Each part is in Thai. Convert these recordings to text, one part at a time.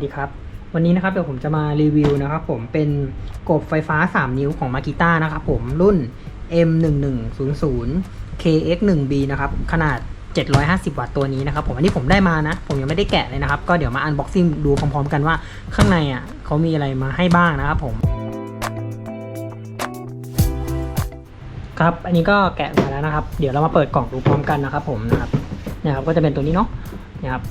สวัสดีครับ วันนี้นะครับเดี๋ยวผมจะมารีวิวนะครับผมเป็นกบไฟฟ้า 3 นิ้วของมากิต้านะครับผมรุ่น M1100 KX1B นะครับขนาด 750 วัตต์ตัวนี้นะครับผมอันนี้ผมได้มานะ ผมยังไม่ได้แกะเลยนะครับ ก็เดี๋ยวมาอันบ็อกซิ่งดูพร้อมๆกันว่าข้างในอะเขามีอะไรมาให้บ้างนะครับผมครับ อันนี้ก็แกะมาแล้วนะครับ เดี๋ยวเรามาเปิดกล่องดูพร้อมกันนะครับผมนะครับเนี่ยครับ ก็จะเป็นตัวนี้เนาะ นะครับ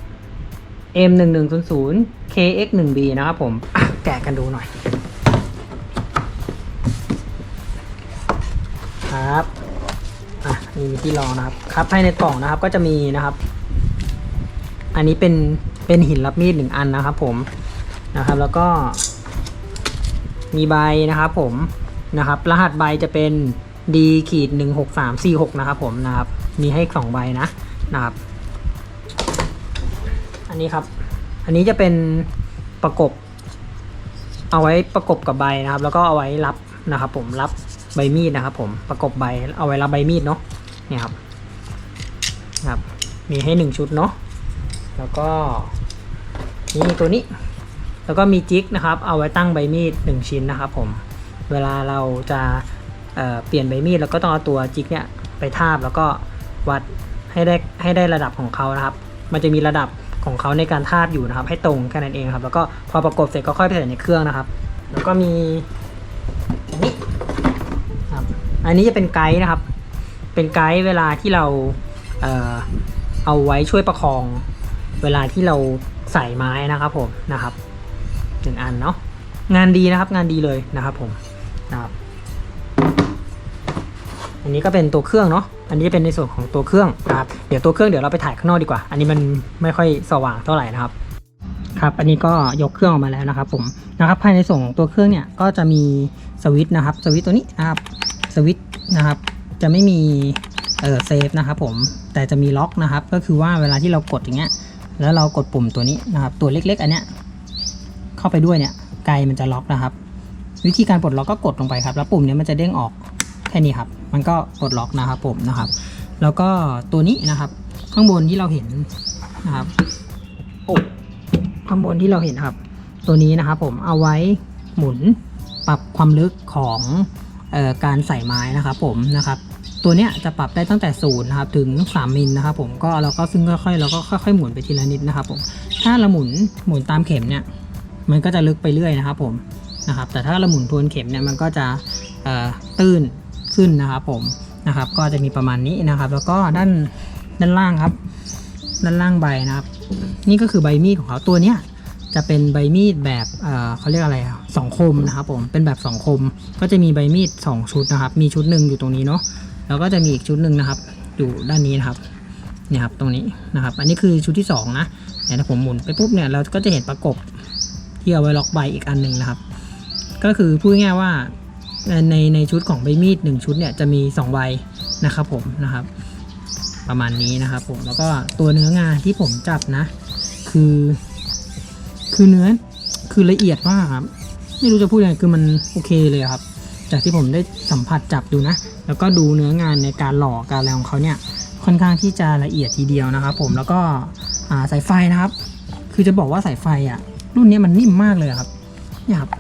M 1 1 0 0 KX 1 B นะครับผมแกะกันดูหน่อย ครับอะนี่มีที่รองนะครับ ครับภายในกล่องนะครับก็จะมีนะครับ อันนี้เป็นเป็นหินรับมีดหนึ่งอันนะครับผมนะครับ แล้วก็ มีใบนะครับผมนะครับ รหัสใบจะเป็น D ขีดหนึ่งหกสามสี่หกนะครับผมนะครับ มีให้สองใบนะนะครับ อันนี้ครับ อันนี้จะเป็นประกบ เอาไว้ประกบกับใบนะครับ แล้วก็เอาไว้รับนะครับผมรับใบมีดนะครับ ผมประกบใบเอาไว้รับใบมีดเนาะเนี่ยครับครับมีให้หนึ่งชุดเนาะแล้วก็นี่ตัวนี้ แล้วก็มีจิ๊กนะครับ เอาไว้ตั้งใบมีดหนึ่งชิ้นนะครับ ผมเวลาเราจะเเปลี่ยนใบมีดแล้วก็ต้องเอาตัวจิ๊กเนี่ยไปทาบแล้วก็วัดให้ได้ให้ได้ระดับของเขานะครับ มันจะมีระดับ ของเขาในการทาบอยู่นะครับ ให้ตรงแค่นั้นเองครับ แล้วก็พอประกบเสร็จก็ค่อยไปใส่ในเครื่องนะครับ แล้วก็มีอันนี้ครับอันนี้จะเป็นไกด์นะครับ เป็นไกด์เวลาที่เราเออเอาไว้ช่วยประคองเวลาที่เราใส่ไม้นะครับผมนะครับหนึ่งอันเนาะงานดีนะครับงานดีเลยนะครับผมนะครับ อันนี้ก็เป็นตัวเครื่องเนาะ อันนี้เป็นในส่วนของตัวเครื่องนะครับ เดี๋ยวตัวเครื่องเดี๋ยวเราไปถ่ายข้างนอกดีกว่า อันนี้มันไม่ค่อยสว่างเท่าไหร่นะครับ ครับ อันนี้ก็ยกเครื่องออกมาแล้วนะครับ ผม นะครับ ภายในส่วนของตัวเครื่องเนี่ยก็จะมีสวิตช์นะครับ สวิตช์ตัวนี้นะครับ สวิตช์นะครับ จะไม่มีเออเซฟนะครับผม แต่จะมีล็อกนะครับ ก็คือว่าเวลาที่เรากดอย่างเงี้ย แล้วเรากดปุ่มตัวนี้นะครับ ตัวเล็กๆ อันเนี้ย เข้าไปด้วยเนี่ย ไกลมันจะล็อกนะครับ วิธีการปลดล็อกก็กดลงไปครับ แล้วปุ่มเนี้ยมันจะเด้งออกแค่นี้ครับ มันก็ปลดล็อกนะครับผมนะครับ แล้วก็ตัวนี้นะครับ ข้างบนที่เราเห็นนะครับโอ้ข้างบนที่เราเห็นครับ ตัวนี้นะครับผมเอาไว้หมุนปรับความลึกของออการใส่ไม้นะครับผมนะครับ ตัวเนี้ยจะปรับได้ตั้งแต่ศูนย์นะครับถึง 3 มิลนะครับผมก็เราก็ซึ่งค่อยๆเราก็ค่อยๆหมุนไปทีละนิดนะครับผมถ้าเราหมุนหมุนตามเข็มเนี่ยมันก็จะลึกไปเรื่อยนะครับผมนะครับแต่ถ้าเราหมุนทวนเข็มเนี่ยมันก็จะตื้น ขึ้นนะครับผมนะครับ ก็จะมีประมาณนี้นะครับ แล้วก็ด้านด้านล่างครับ ด้านล่างใบนะครับ นี่ก็คือใบมีดของเขาตัวเนี้ยจะเป็นใบมีดแบบเอ่อเขาเรียกอะไรสองคมนะครับผม เป็นแบบสองคม ก็จะมีใบมีดสองชุดนะครับ มีชุดหนึ่งอยู่ตรงนี้เนาะ แล้วก็จะมีอีกชุดหนึ่งนะครับ อยู่ด้านนี้นะครับ เนี่ยครับ ตรงนี้นะครับ อันนี้คือชุดที่สองนะเนี่ยถ้าผมหมุนไปปุ๊บเนี่ย เราก็จะเห็นประกบที่เอาไว้ล็อกใบอีกอันหนึ่งนะครับ ก็คือพูดง่ายว่า ในในชุดของใบมีดหนึ่งชุดเนี่ยจะมีสองใบนะครับผมนะครับ ประมาณนี้นะครับผมแล้วก็ตัวเนื้องานที่ผมจับนะ คือ คือเนื้อคือละเอียดมากครับไม่รู้จะพูดยังไงคือมันโอเคเลยครับ จากที่ผมได้สัมผัสจับดูนะ แล้วก็ดูเนื้องานในการหล่อการอะไรของเขาเนี่ยค่อนข้างที่จะละเอียดทีเดียวนะครับ ผมแล้วก็าสายไฟนะครับ คือจะบอกว่าสายไฟอะ รุ่นนี้มันนิ่มมากเลยครับเนี่ยครับ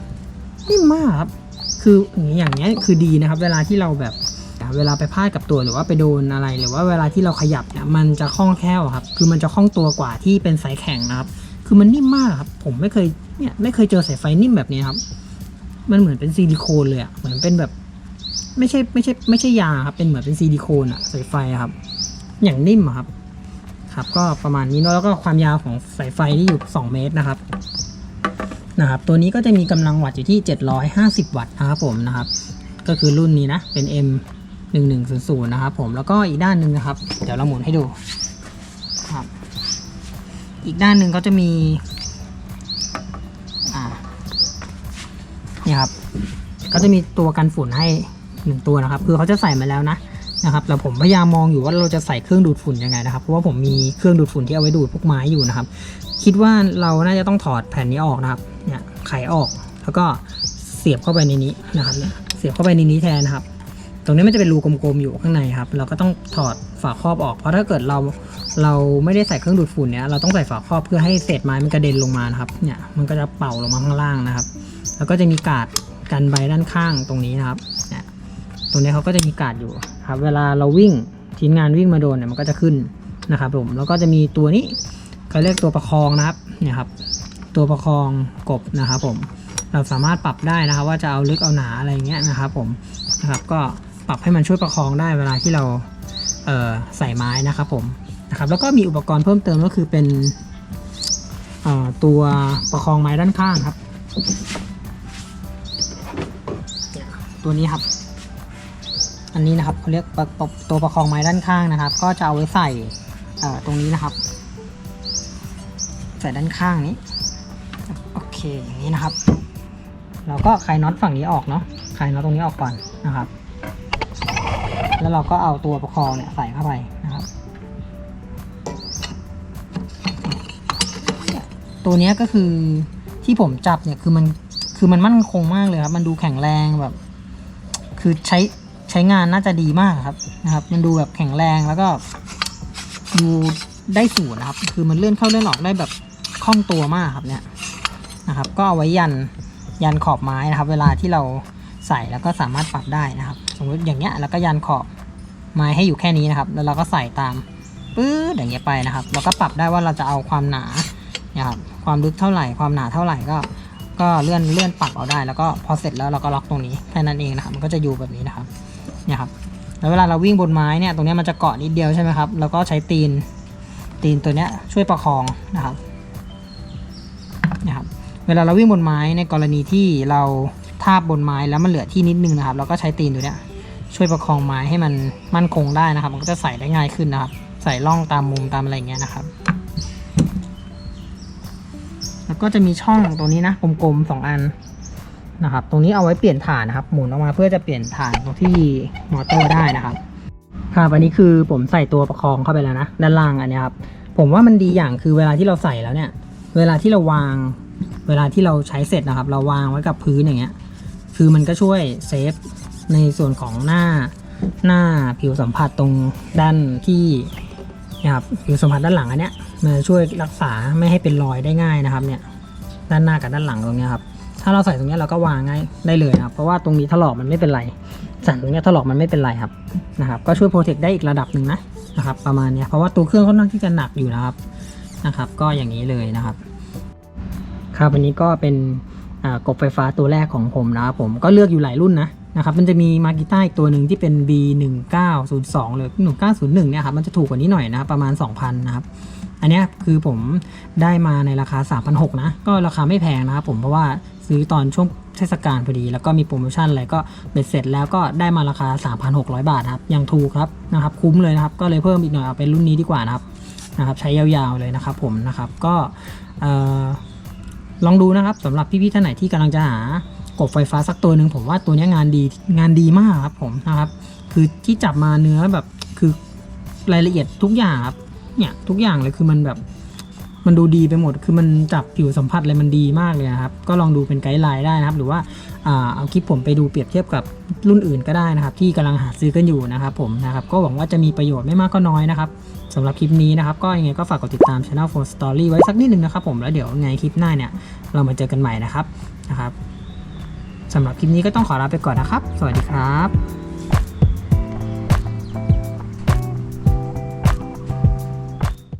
นิ่มมากครับ คืออย่างเงี้ยคือดีนะครับ เวลาที่เราแบบเวลาไปพลาดกับตัวหรือว่าไปโดนอะไร หรือว่าเวลาที่เราขยับเนี่ยมันจะคล่องแคล่วครับ คือมันจะคล่องตัวกว่าที่เป็นสายแข็งนะครับ คือมันนิ่มมากครับ ผมไม่เคยเนี่ยไม่เคยเจอสายไฟนิ่มแบบนี้ครับ มันเหมือนเป็นซิลิโคนเลยอะเหมือนเป็นแบบไม่ใช่ไม่ใช่ไม่ใช่ยาครับเป็นเหมือนเป็นซิลิโคนอะสายไฟครับ อย่างนิ่มครับ ครับ ก็ประมาณนี้เนอะแล้วก็ความยาวของสายไฟที่อยู่ 2 เมตรนะครับ นะครับ ตัวนี้ก็จะมีกำลังวัตต์อยู่ที่ 750 วัตต์นะครับผมนะครับ ก็คือรุ่นนี้นะเป็น M 1 1 0 0นะครับผมแล้วก็อีกด้านหนึ่งนะครับ เดี๋ยวเราหมุนให้ดูครับ อีกด้านหนึ่งก็จะมีอ่านี่ครับ ก็จะมีตัวกันฝุ่นให้หนึ่งตัวนะครับ คือเขาจะใส่มาแล้วนะนะครับแต่ผมพยายามมองอยู่ว่าเราจะใส่เครื่องดูดฝุ่นยังไงนะครับ เพราะว่าผมมีเครื่องดูดฝุ่นที่เอาไว้ดูดพวกไม้อยู่นะครับ คิดว่าเราน่าจะต้องถอดแผ่นนี้ออกนะครับ เนี่ยไขออกแล้วก็เสียบเข้าไปในนี้นะครับเนี่ยเสียบเข้าไปในนี้แทนนะครับ ตรงนี้มันจะเป็นรูกลมๆอยู่ข้างในครับ เราก็ต้องถอดฝาครอบออก เพราะถ้าเกิดเราเราไม่ได้ใส่เครื่องดูดฝุ่นเนี่ยเราต้องใส่ฝาครอบเพื่อให้เศษไม้มันกระเด็นลงมานะครับเนี่ยมันก็จะเป่าลงมาข้างล่างนะครับ แล้วก็จะมีกาดกันใบด้านข้างตรงนี้นะครับเนี่ยตรงนี้เขาก็จะมีกาดอยู่ครับ เวลาเราวิ่งทีมงานวิ่งมาโดนเนี่ยมันก็จะขึ้นนะครับผมแล้วก็จะมีตัวนี้เขาเรียกตัวประคองนะครับเนี่ยครับ ตัวประคองกบนะครับผมเราสามารถปรับได้นะครับ ว่าจะเอาลึกเอาหนาอะไรเงี้ยนะครับผมนะครับก็ปรับให้มันช่วยประคองได้เวลาที่เราเใส่ไม้นะครับผมนะครับแล้วก็มีอุปกรณ์เพิ่มเติมก็คือเป็นตัวประคองไม้ด้านข้างครับ ตัวนี้ครับ อันนี้นะครับเขาเรียกตัวประคองไม้ด้านข้างนะครับ ก็จะเอาไว้ใส่ตรงนี้นะครับ ใส่ด้านข้างนี้ โอเคอย่างนี้นะครับ เราก็คลายน็อตฝั่งนี้ออกเนาะคลายน็อตตรงนี้ออกก่อนนะครับ แล้วเราก็เอาตัวประคองเนี่ยใส่เข้าไปนะครับ ตัวนี้ก็คือที่ผมจับเนี่ยคือมันคือมันมั่นคงมากเลยครับ มันดูแข็งแรงแบบ คือใช้ใช้งานน่าจะดีมากครับนะครับ มันดูแบบแข็งแรงแล้วก็ดูได้สูตรนะครับ คือมันเลื่อนเข้าเลื่อนออกได้แบบคล่องตัวมากครับเนี่ย นะครับ ก็เอาไว้ยันยันขอบไม้นะครับ เวลาที่เราใส่แล้วก็สามารถปรับได้นะครับ สมมติอย่างเงี้ยแล้วก็ยันขอบไม้ให้อยู่แค่นี้นะครับ แล้วเราก็ใส่ตามปื๊ดอย่างเงี้ยไปนะครับ เราก็ปรับได้ว่าเราจะเอาความหนาเนี่ยครับความลึกเท่าไหร่ความหนาเท่าไหร่ก็ ก็เลื่อนเลื่อนปรับเอาได้ แล้วก็พอเสร็จแล้วเราก็ล็อกตรงนี้แค่นั้นเองนะครับมันก็จะอยู่แบบนี้นะครับเนี่ยครับแล้วเวลาเราวิ่งบนไม้เนี่ยตรงนี้มันจะเกาะนิดเดียวใช่ไหมครับแล้วก็ใช้ตีนตีนตัวเนี้ยช่วยประคองนะครับ เวลาเราวิ่งบนไม้ในกรณีที่เราทาบบนไม้แล้วมันเหลือที่นิดนึงนะครับ เราก็ใช้ตีนตัวเนี้ยช่วยประคองไม้ให้มันมั่นคงได้นะครับ มันก็จะใส่ได้ง่ายขึ้นนะครับ ใส่ร่องตามมุมตามอะไรเงี้ยนะครับ แล้วก็จะมีช่องตรงนี้นะกลมๆสองอันนะครับ ตรงนี้เอาไว้เปลี่ยนฐานนะครับ หมุนออกมาเพื่อจะเปลี่ยนฐานตรงที่มอเตอร์ได้นะครับครับอันนี้คือผมใส่ตัวประคองเข้าไปแล้วนะด้านล่างอันนี้ครับผมว่ามันดีอย่างคือเวลาที่เราใส่แล้วเนี่ย เวลาที่เราวาง เวลาที่เราใช้เสร็จนะครับ เราวางไว้กับพื้นอย่างเงี้ย คือมันก็ช่วยเซฟในส่วนของหน้าหน้าผิวสัมผัสตรงด้านที่นะครับผิวสัมผัสด้านหลังอันเนี้ยมันช่วยรักษาไม่ให้เป็นรอยได้ง่ายนะครับเนี่ยด้านหน้ากับด้านหลังตรงเนี้ยครับถ้าเราใส่ตรงเนี้ยเราก็วางง่ายได้เลยนะครับ เพราะว่าตรงนี้ถลอกมันไม่เป็นไรสันตรงเนี้ยถลอกมันไม่เป็นไรครับนะครับ ก็ช่วยโปรเทคได้อีกระดับหนึ่งนะนะครับ ประมาณเนี้ยเพราะว่าตัวเครื่องค่อนข้างที่จะหนักอยู่นะครับ นะครับ ก็อย่างนี้เลยนะครับ ครับวันนี้ก็เป็นกบไฟฟ้าตัวแรกของผมนะครับผมก็เลือกอยู่หลายรุ่นนะนะครับ มันจะมีมากิต้าอีกตัวหนึ่งที่เป็น B1902 หรือ 1901 เนี่ยครับ มันจะถูกกว่านี้หน่อยนะครับ ประมาณ 2,000 นะครับ อันนี้คือผมได้มาในราคา 3,600 นะ ก็ราคาไม่แพงนะครับผม เพราะว่าซื้อตอนช่วงเทศกาลพอดี แล้วก็มีโปรโมชั่นอะไรก็เบ็ดเสร็จแล้วก็ได้มาราคา 3,600 บาทครับ ยังถูกครับนะครับ คุ้มเลยนะครับ ก็เลยเพิ่มอีกหน่อยเอาเป็นรุ่นนี้ดีกว่านะครับ นะครับใช้ยาวๆเลยนะครับผมนะครับก็ลองดูนะครับสำหรับพี่ๆท่านไหนที่กำลังจะหากบไฟฟ้าสักตัวหนึ่งผมว่าตัวนี้งานดีงานดีมากครับผมนะครับคือที่จับมาเนื้อแบบคือรายละเอียดทุกอย่างครับเนี่ยทุกอย่างเลยคือมันแบบ มันดูดีไปหมด คือมันจับผิวสัมผัสอะไรมันดีมากเลยครับ ก็ลองดูเป็นไกด์ไลน์ได้นะครับ หรือว่าเอาคลิปผมไปดูเปรียบเทียบกับรุ่นอื่นก็ได้นะครับ ที่กำลังหาซื้อกันอยู่นะครับผมนะครับ ก็หวังว่าจะมีประโยชน์ไม่มากก็น้อยนะครับสำหรับคลิปนี้นะครับ ก็ยังไงก็ฝากกดติดตาม Channel for Story ไว้สักนิดนึงนะครับผม แล้วเดี๋ยวไงคลิปหน้าเนี่ยเรามาเจอกันใหม่นะครับนะครับสำหรับคลิปนี้ก็ต้องขอลาไปก่อนนะครับ สวัสดีครับ